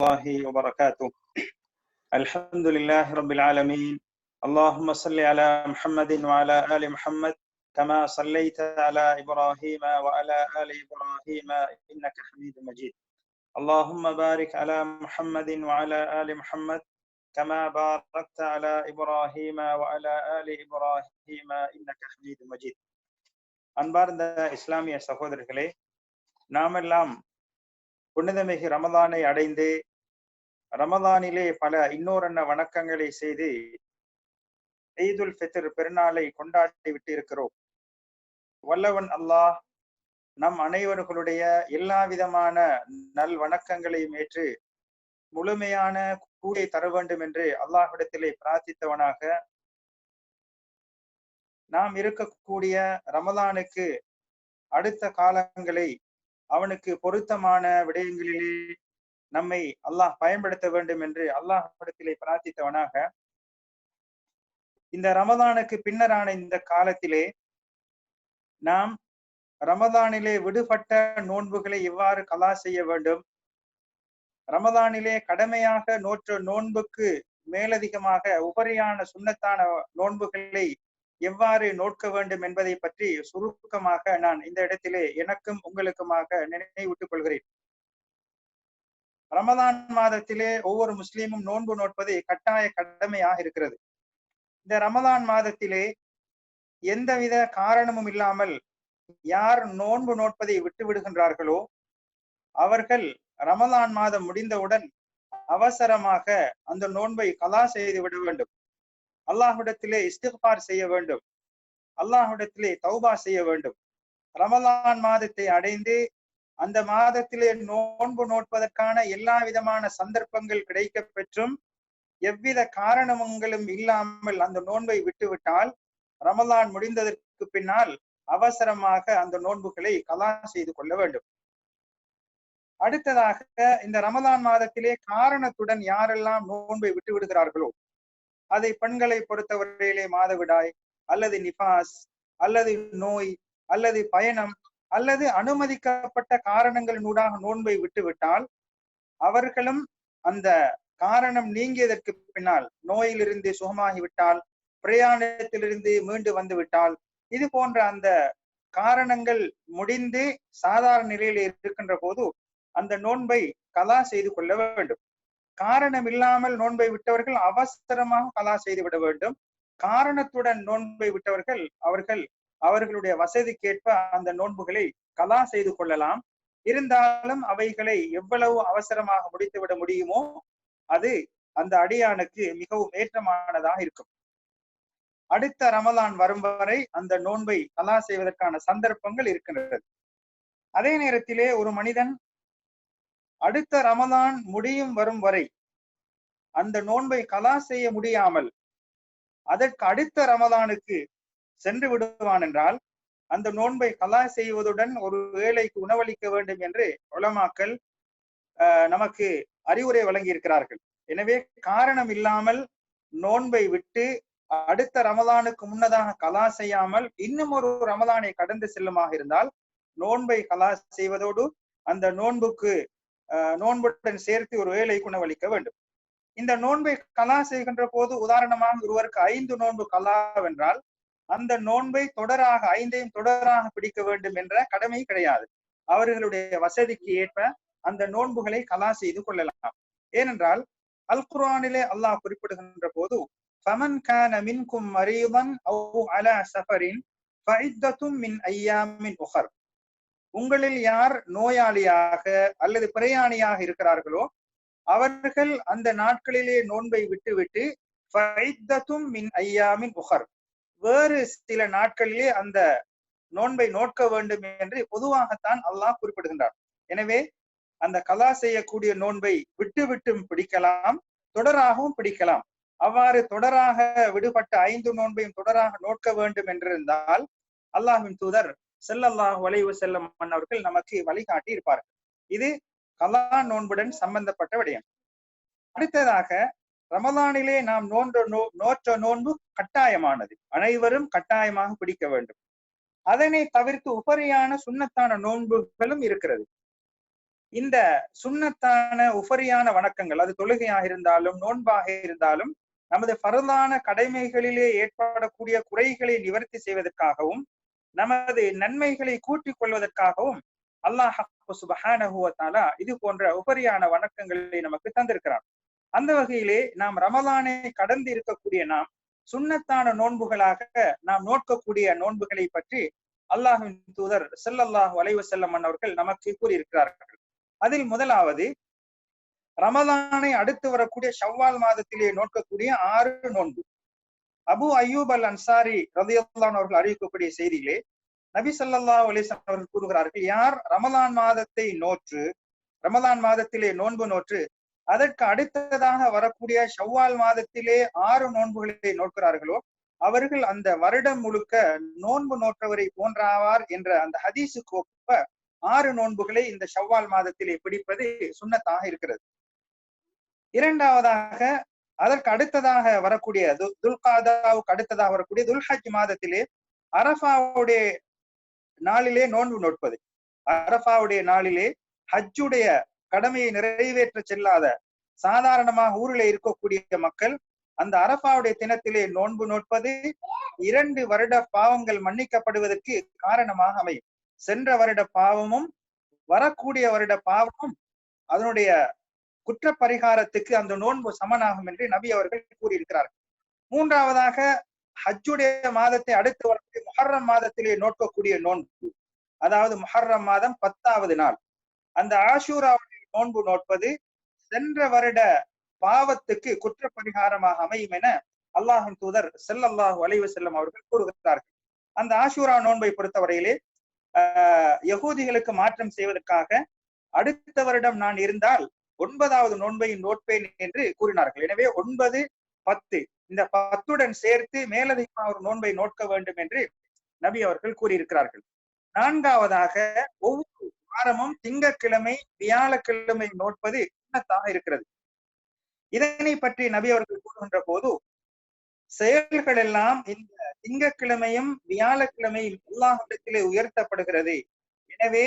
الله وبركاته الحمد لله رب العالمين اللهم صل على محمد وعلى آل محمد كما صليت على إبراهيم وعلى آل إبراهيم إنك حميد مجيد اللهم بارك على محمد وعلى آل محمد كما باركت على إبراهيم وعلى آل إبراهيم إنك حميد مجيد அன்பார்ந்த இஸ்லாமிய சகோதரர்களே நாமெல்லாம் புனிதமிகு ரமதானை அடைந்து ரமதானிலே பல இன்னோரன்ன வணக்கங்களை செய்து ஈதுல் ஃபித்ர் பெருநாளை கொண்டாடி விட்டு இருக்கிறோம் வல்லவன் அல்லாஹ் நம் அனைவர்களுடைய எல்லா விதமான நல் வணக்கங்களையும் ஏற்று முழுமையான கூடை தர வேண்டும் என்று அல்லாஹிடத்திலே பிரார்த்தித்தவனாக நாம் இருக்கக்கூடிய ரமதானுக்கு அடுத்த காலங்களை அவனுக்கு பொருத்தமான விடயங்களிலே நம்மை அல்லாஹ் பயன்படுத்த வேண்டும் என்று அல்லாஹ்விடத்திலே பிரார்த்தித்தவனாக இந்த ரமதானுக்கு பின்னரான இந்த காலத்திலே நாம் ரமதானிலே விடுபட்ட நோன்புகளை எவ்வாறு கலா செய்ய வேண்டும்? ரமதானிலே கடமையாக நோற்ற நோன்புக்கு மேலதிகமாக உபரியான சுண்ணத்தான நோன்புகளை எவ்வாறு நோட்க வேண்டும் என்பதை பற்றி சுருக்கமாக நான் இந்த இடத்திலே எனக்கும் உங்களுக்குமாக நினைவூட்டுக் கொள்கிறேன். ரமதான் மாதத்திலே ஒவ்வொரு முஸ்லீமும் நோன்பு நோட்பது கட்டாய கடமையாக இருக்கிறது. இந்த ரமதான் மாதத்திலே எந்தவித காரணமும் இல்லாமல் யார் நோன்பு நோட்பதை விட்டு விடுகின்றார்களோ அவர்கள் ரமதான் மாதம் முடிந்தவுடன் அவசரமாக அந்த நோன்பை கலா செய்து விட வேண்டும். அல்லாஹுடத்திலே இஸ்திஃபார் செய்ய வேண்டும். அல்லாஹுடத்திலே தௌபா செய்ய வேண்டும். ரமலான் மாதத்தை அடைந்து அந்த மாதத்திலே நோன்பு நோட்பதற்கான எல்லா விதமான சந்தர்ப்பங்கள் கிடைக்க பெற்றும் எவ்வித காரணங்களும் இல்லாமல் அந்த நோன்பை விட்டுவிட்டால் ரமலான் முடிந்ததற்கு பின்னால் அவசரமாக அந்த நோன்புகளை கலா செய்து கொள்ள வேண்டும். அடுத்ததாக இந்த ரமலான் மாதத்திலே காரணத்துடன் யாரெல்லாம் நோன்பை விட்டு விடுகிறார்களோ அதை பெண்களை பொறுத்தவரையிலே மாதவிடாய் அல்லது நிபாஸ் அல்லது நோய் அல்லது பயணம் அல்லது அனுமதிக்கப்பட்ட காரணங்களினூடாக நோன்பை விட்டுவிட்டால் அவர்களும் அந்த காரணம் நீங்கியதற்கு பின்னால் நோயிலிருந்து சுகமாகிவிட்டால் பிரயாணத்திலிருந்து மீண்டு வந்துவிட்டால் இது போன்ற அந்த காரணங்கள் முடிந்து சாதாரண நிலையில் இருக்கின்ற போது அந்த நோன்பை கலா செய்து கொள்ள வேண்டும். காரணம் இல்லாமல் நோன்பை விட்டவர்கள் அவசரமாக கலா செய்து விட வேண்டும். காரணத்துடன் நோன்பை விட்டவர்கள் அவர்கள் அவர்களுடைய வசதிக்கேற்ப அந்த நோன்புகளை கலா செய்து கொள்ளலாம். இருந்தாலும் அவைகளை எவ்வளவு அவசரமாக முடித்து விட முடியுமோ அது அந்த அடியானுக்கு மிகவும் ஏற்றமானதாக இருக்கும். அடுத்த ரமலான் வரும் வரை அந்த நோன்பை கலா செய்வதற்கான சந்தர்ப்பங்கள் இருக்கின்றது. அதே நேரத்திலே ஒரு மனிதன் அடுத்த ரமலான் முடியும் வரும் வரை அந்த நோன்பை கலா செய்ய முடியாமல் அதற்கு அடுத்த ரமலானுக்கு சென்று விடுவான் என்றால் அந்த நோன்பை கலா செய்வதுடன் ஒரு ஏழைக்கு உணவளிக்க வேண்டும் என்று உலமாக்கள் நமக்கு அறிவுரை வழங்கி இருக்கிறார்கள் எனவே காரணம் இல்லாமல் நோன்பை விட்டு அடுத்த ரமதானுக்கு முன்னதாக கலா செய்யாமல் இன்னும் ஒரு ரமதானை கடந்து செல்லுமாக இருந்தால் நோன்பை கலா செய்வதோடு அந்த நோன்புக்கு நோன்புடன் சேர்த்து ஒரு வேலை உணவளிக்க வேண்டும். இந்த நோன்பை கலா செய்கின்ற போது உதாரணமாக ஒருவருக்கு ஐந்து நோன்பு கலா வென்றால் அந்த நோன்பை தொடராக ஐந்தையும் தொடராக பிடிக்க வேண்டும் என்ற கடமை கிடையாது. அவர்களுடைய வசதிக்கு ஏற்ப அந்த நோன்புகளை கலா செய்து கொள்ளலாம். ஏனென்றால் அல் குரானிலே அல்லாஹ் குறிப்பிடுகின்ற போது ஃபமன் கான மின்கும் மரீதன் அவு அலா சஃபரின் மின் ஐயாமின் உஹர். உங்களில் யார் நோயாளியாக அல்லது பிரயாணியாக இருக்கிறார்களோ அவர்கள் அந்த நாட்களிலே நோன்பை விட்டுவிட்டு மின் ஐயாமின் உஹர் வேறு சில நாட்களிலே அந்த நோன்பை நோட்க வேண்டும் என்று பொதுவாகத்தான் அல்லாஹ் குறிப்பிடுகின்றார். எனவே அந்த கலா செய்யக்கூடிய நோன்பை விட்டு விட்டும் பிடிக்கலாம் தொடராகவும் பிடிக்கலாம். அவ்வாறு தொடராக விடுபட்ட ஐந்து நோன்பையும் தொடராக நோட்க வேண்டும் என்றிருந்தால் அல்லாஹின் தூதர் செல்லல்லாஹ் வளைவு செல்லும் மன்னர்கள் நமக்கு வழிகாட்டி இருப்பார்கள் இது கலா நோன்புடன் சம்பந்தப்பட்ட விடயம். அடுத்ததாக ரமலானிலே நாம் நோன்ற நோ நோற்ற நோன்பு கட்டாயமானது. அனைவரும் கட்டாயமாக பிடிக்க வேண்டும். அதனை தவிர்த்து உபரியான சுண்ணத்தான நோன்புகளும் இருக்கிறது. இந்த சுண்ணத்தான உபரியான வணக்கங்கள் அது தொழுகையாக இருந்தாலும் நோன்பாக இருந்தாலும் நமது பரதான கடமைகளிலே ஏற்படக்கூடிய குறைகளை நிவர்த்தி செய்வதற்காகவும் நமது நன்மைகளை கூட்டிக் கொள்வதற்காகவும் அல்லாஹ் சுபஹானஹுவத்தாலா இது போன்ற உபரியான வணக்கங்களை நமக்கு தந்திருக்கிறான். அந்த வகையிலே நாம் ரமலானை கடந்து இருக்கக்கூடிய நாம் சுண்ணத்தான நோன்புகளாக நாம் நோக்கக்கூடிய நோன்புகளை பற்றி அல்லாஹின் தூதர் செல்லல்லாஹ் வலைவு செல்லம் அவர்கள் நமக்கு கூறியிருக்கிறார்கள். அதில் முதலாவது ரமலானை அடுத்து வரக்கூடிய ஷவ்வால் மாதத்திலே நோக்கக்கூடிய ஆறு நோன்பு. அபு அய்யூப் அல் அன்சாரி ரதியுல்லான் அவர்கள் அறிவிக்கக்கூடிய செய்தியிலே நபி ஸல்லல்லாஹு அவர்கள் கூறுகிறார்கள் யார் ரமலான் மாதத்தை நோற்று ரமலான் மாதத்திலே நோன்பு நோற்று அதற்கு அடுத்ததாக வரக்கூடிய ஷவ்வால் மாதத்திலே ஆறு நோன்புகளை நோக்கிறார்களோ அவர்கள் அந்த வருடம் முழுக்க நோன்பு நோற்றவரை போன்றாவார் என்ற அந்த ஹதீஸுக்கு ஒப்ப ஆறு நோன்புகளை இந்த ஷவ்வால் மாதத்திலே பிடிப்பது சுண்ணத்தாக இருக்கிறது. இரண்டாவதாக அதற்கு அடுத்ததாக வரக்கூடிய துல்காதாவுக்கு அடுத்ததாக வரக்கூடிய துல்ஹஜ் மாதத்திலே அரஃபாவுடைய நாளிலே நோன்பு நோட்பது அரஃபாவுடைய நாளிலே ஹஜ்ஜுடைய கடமையை நிறைவேற்ற செல்லாத சாதாரணமாக ஊரில் இருக்கக்கூடிய மக்கள் அந்த அரபாவுடைய தினத்திலே நோன்பு நோட்பது இரண்டு வருட பாவங்கள் மன்னிக்கப்படுவதற்கு காரணமாக அமையும். சென்ற வருட பாவமும் வரக்கூடிய வருட பாவமும் அதனுடைய குற்ற பரிகாரத்துக்கு அந்த நோன்பு சமனாகும் என்று நபி அவர்கள் கூறியிருக்கிறார்கள். மூன்றாவதாக ஹஜ்ஜுடைய மாதத்தை அடுத்து வரக்கூடிய முஹர்ரம் மாதத்திலே நோக்கக்கூடிய நோன்பு. அதாவது முஹர்ரம் மாதம் பத்தாவது நாள். அந்த ஆஷூராவுடைய நோன்பு நோட்பது சென்ற வருட பாவத்துக்கு குற்ற பரிகாரமாக அமையும் என அல்லாஹின் தூதர் செல்லல்லாஹு அலைவு செல்லம் அவர்கள் கூறுகிறார்கள். அந்த ஆஷூரா நோன்பை பொறுத்தவரையிலே யகூதிகளுக்கு மாற்றம் செய்வதற்காக அடுத்த வருடம் நான் இருந்தால் ஒன்பதாவது நோன்பை நோட்பேன் என்று கூறினார்கள். எனவே ஒன்பது பத்து இந்த பத்துடன் சேர்த்து மேலதிகமாக ஒரு நோன்பை நோட்க வேண்டும் என்று நபி அவர்கள் கூறியிருக்கிறார்கள். நான்காவதாக ஒவ்வொரு வாரமும் திங்கட்கிழமை வியாழக்கிழமை நோட்பது சுண்ணத்தாக இருக்கிறது? இதனை பற்றி நபி அவர்கள் கூறுகின்ற போது செயல்கள் எல்லாம் இந்த திங்கக்கிழமையும் வியாழக்கிழமையும் எல்லாத்திலே உயர்த்தப்படுகிறது. எனவே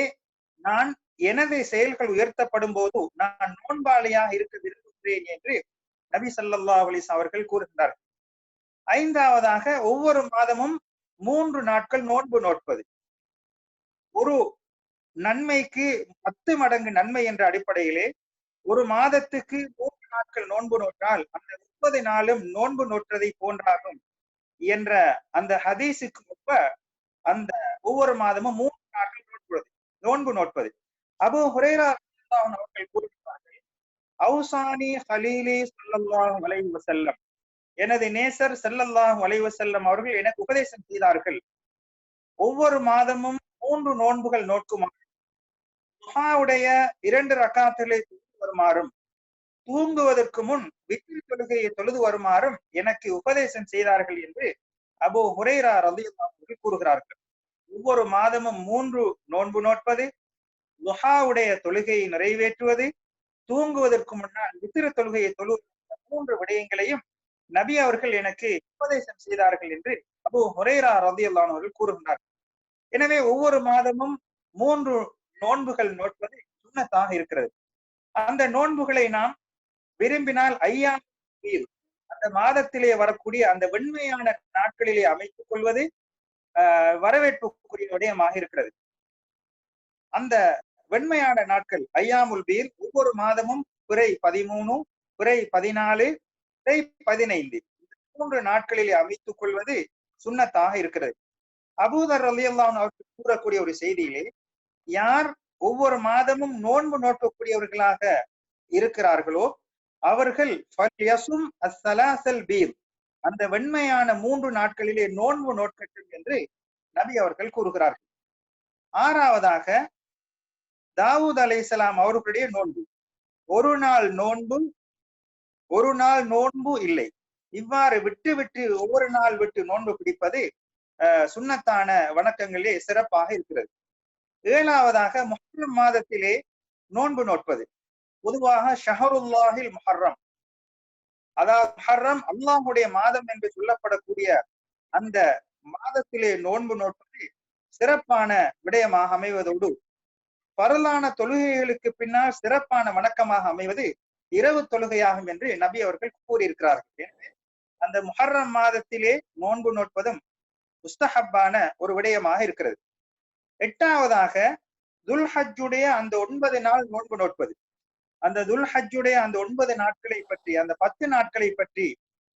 நான் எனது செயல்கள் உயர்த்தப்படும் போது நான் நோன்பாளியாக இருக்க விரும்புகிறேன் என்று நபி சல்லா அலிஸ் அவர்கள் கூறுகின்றார்கள். ஐந்தாவதாக ஒவ்வொரு மாதமும் மூன்று நாட்கள் நோன்பு நோட்பது. ஒரு நன்மைக்கு பத்து மடங்கு நன்மை என்ற அடிப்படையிலே ஒரு மாதத்துக்கு மூன்று நாட்கள் நோன்பு நோற்றால் அந்த முப்பது நாளும் நோன்பு நோற்றதை போன்றாகும் என்ற அந்த ஹதீஸுக்கு ஒப்ப அந்த ஒவ்வொரு மாதமும் மூன்று நாட்கள் நோட்பது நோன்பு நோட்பது அபு ஹுரேரா அவர்கள் கூறுகிறார்கள் அவுசானி ஹலீலி சல்லல்லாஹு வளைவு செல்லம் எனது நேசர் செல்லல்லாஹ் வளைவு செல்லம் அவர்கள் எனக்கு உபதேசம் செய்தார்கள். ஒவ்வொரு மாதமும் மூன்று நோன்புகள் நோக்குமாறு துஹாவுடைய இரண்டு ரக்காத்துகளை வருமாறும் தூங்குவதற்கு முன் வித்திரி தொழுகையை தொழுது வருமாறும் எனக்கு உபதேசம் செய்தார்கள் என்று அபு ஹுரைரா ரதி கூறுகிறார்கள். ஒவ்வொரு மாதமும் மூன்று நோன்பு நோட்பது துஹாவுடைய தொழுகையை நிறைவேற்றுவது தூங்குவதற்கு முன்னால் வித்திர தொழுகையை தொழு மூன்று விடயங்களையும் நபி அவர்கள் எனக்கு உபதேசம் செய்தார்கள் என்று அபு ஹுரைரா ரதி கூறுகிறார்கள் கூறுகின்றார்கள். எனவே ஒவ்வொரு மாதமும் மூன்று நோன்புகள் நோட்பது சுண்ணத்தாக இருக்கிறது. அந்த நோன்புகளை நாம் விரும்பினால் ஐயா அந்த மாதத்திலே வரக்கூடிய அந்த வெண்மையான நாட்களிலே அமைத்துக் கொள்வது ஆஹ் வரவேற்புக்குரிய விடயமாக இருக்கிறது. அந்த வெண்மையான நாட்கள் ஐயாமுல் பீர் ஒவ்வொரு மாதமும் பிறை பதிமூணு பிறை பதினாலு பிறை பதினைந்து. மூன்று நாட்களிலே அமைத்துக் கொள்வது சுண்ணத்தாக இருக்கிறது. அபூதர் அலியல்லான் அவர்கள் கூறக்கூடிய ஒரு செய்தியிலே யார் ஒவ்வொரு மாதமும் நோன்பு நோக்கக்கூடியவர்களாக இருக்கிறார்களோ அவர்கள் பீர். அந்த வெண்மையான மூன்று நாட்களிலே நோன்பு நோக்கட்டும் என்று நபி அவர்கள் கூறுகிறார்கள். ஆறாவதாக தாவூத் அலைசலாம் அவர்களுடைய நோன்பு. ஒரு நாள் நோன்பு ஒரு நாள் நோன்பு இல்லை. இவ்வாறு விட்டு விட்டு ஒவ்வொரு நாள் விட்டு நோன்பு பிடிப்பது சுண்ணத்தான வணக்கங்களே சிறப்பாக இருக்கிறது. ஏழாவதாக முஹர்ரம் மாதத்திலே நோன்பு நோட்பது. பொதுவாக ஷஹருல்லாஹில் முஹர்ரம். அதாவது முஹர்ரம் அல்லாஹுடைய மாதம் என்று சொல்லப்படக்கூடிய அந்த மாதத்திலே நோன்பு நோட்பது சிறப்பான விடயமாக அமைவதோடு பரலான தொழுகைகளுக்கு பின்னால் சிறப்பான வணக்கமாக அமைவது இரவு தொழுகையாகும் என்று நபி அவர்கள் கூறியிருக்கிறார்கள். எனவே அந்த முஹர்ரம் மாதத்திலே நோன்பு நோட்பதும் முஸ்தஹப்பான ஒரு விடயமாக இருக்கிறது. எட்டாவதாக துல்ஹஜ்ஜுடைய அந்த ஒன்பது நாள் நோன்பு நோட்பது. அந்த துல்ஹஜ்ஜுடைய அந்த ஒன்பது நாட்களை பற்றி அந்த பத்து நாட்களை பற்றி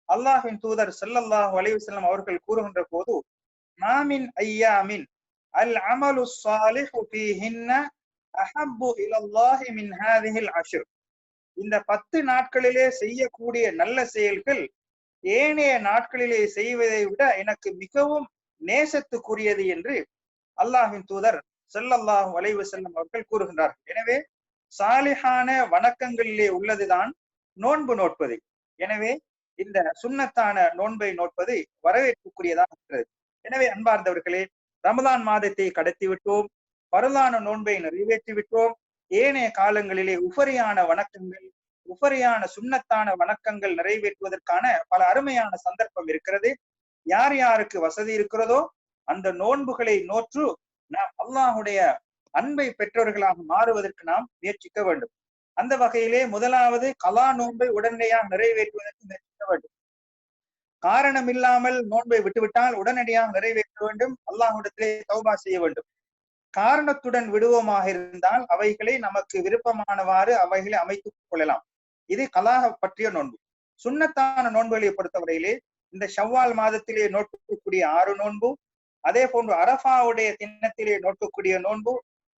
அல்லாஹின் தூதர் செல்லல்லாஹ் அலைஹி அவர்கள் கூறுகின்ற போது மாமின் ஐயாமின் அல் அமலு சாலிஹு ஃபீஹின்ன அஹப்பு இலல்லாஹி மின் ஹாதிஹில் அஷ்ர். இந்த பத்து நாட்களிலே செய்யக்கூடிய நல்ல செயல்கள் ஏனைய நாட்களிலே செய்வதை விட எனக்கு மிகவும் நேசத்துக்குரியது என்று அல்லாஹின் தூதர் செல்லல்லாஹ் வளைவு செல்லும் அவர்கள் கூறுகின்றார்கள். எனவே சாலிஹான வணக்கங்களிலே உள்ளதுதான் நோன்பு நோட்பது எனவே இந்த சுண்ணத்தான நோன்பை நோட்பது வரவேற்புக்குரியதாக இருக்கிறது. எனவே அன்பார்ந்தவர்களே ரமதான் மாதத்தை கடத்தி விட்டோம் பரலான நோன்பை நிறைவேற்றி விட்டோம் ஏனைய காலங்களிலே உபரியான வணக்கங்கள் உபரியான சுண்ணத்தான வணக்கங்கள் நிறைவேற்றுவதற்கான பல அருமையான சந்தர்ப்பம் இருக்கிறது. யார் யாருக்கு வசதி இருக்கிறதோ அந்த நோன்புகளை நோற்று நாம் அல்லாஹுடைய அன்பை பெற்றவர்களாக மாறுவதற்கு நாம் முயற்சிக்க வேண்டும். அந்த வகையிலே முதலாவது கலா நோன்பை உடனடியாக நிறைவேற்றுவதற்கு முயற்சிக்க வேண்டும். காரணம் இல்லாமல் நோன்பை விட்டுவிட்டால் உடனடியாக நிறைவேற்ற வேண்டும். அல்லாஹுடத்திலே தௌபா செய்ய வேண்டும். காரணத்துடன் விடுவோமாக இருந்தால் அவைகளை நமக்கு விருப்பமானவாறு அவைகளை அமைத்துக் கொள்ளலாம். இது கலாக பற்றிய நோன்பு. சுண்ணத்தான நோன்புகளை பொறுத்தவரையிலே இந்த ஷவ்வால் மாதத்திலே நோக்கக்கூடிய ஆறு நோன்பு அதே போன்று அரஃபாவுடைய தினத்திலே நோக்கக்கூடிய நோன்பு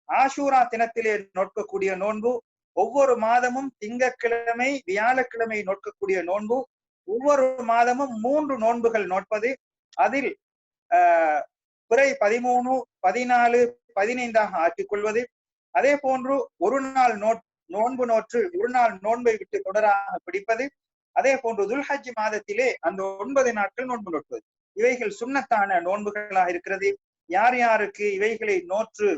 ஆஷூரா தினத்திலே நோக்கக்கூடிய நோன்பு ஒவ்வொரு மாதமும் திங்கட்கிழமை வியாழக்கிழமை நோக்கக்கூடிய நோன்பு ஒவ்வொரு மாதமும் மூன்று நோன்புகள் நோட்பது அதில் ஆஹ் பிறை பதிமூணு பதினாலு பதினைந்தாக ஆக்கிக் கொள்வது அதே போன்று ஒரு நாள் நோட் நோன்பு நோற்று ஒரு நாள் நோன்பை விட்டு தொடராக பிடிப்பது. அதே போன்று துல்ஹஜ் மாதத்திலே அந்த ஒன்பது நாட்கள் நோன்பு நோட்பது இவைகள் சுண்ணத்தான நோன்புகளாக இருக்கிறது. யார் யாருக்கு இவைகளை நோற்று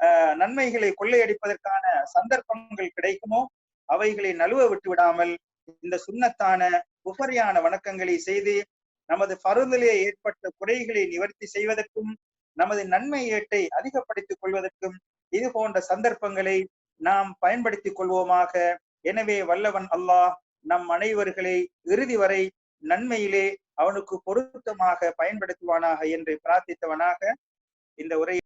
ஆஹ் நன்மைகளை கொள்ளையடிப்பதற்கான சந்தர்ப்பங்கள் கிடைக்குமோ அவைகளை நழுவ விட்டு விடாமல் இந்த சுண்ணத்தான உபரியான வணக்கங்களை செய்து நமது பருந்திலே ஏற்பட்ட குறைகளை நிவர்த்தி செய்வதற்கும் நமது நன்மை ஏட்டை அதிகப்படுத்திக் கொள்வதற்கும் இது போன்ற சந்தர்ப்பங்களை நாம் பயன்படுத்திக் கொள்வோமாக. எனவே வல்லவன் அல்லாஹ் நம் அனைவர்களை இறுதி வரை நன்மையிலே அவனுக்கு பொருத்தமாக பயன்படுத்துவானாக என்று பிரார்த்தித்தவனாக இந்த உரை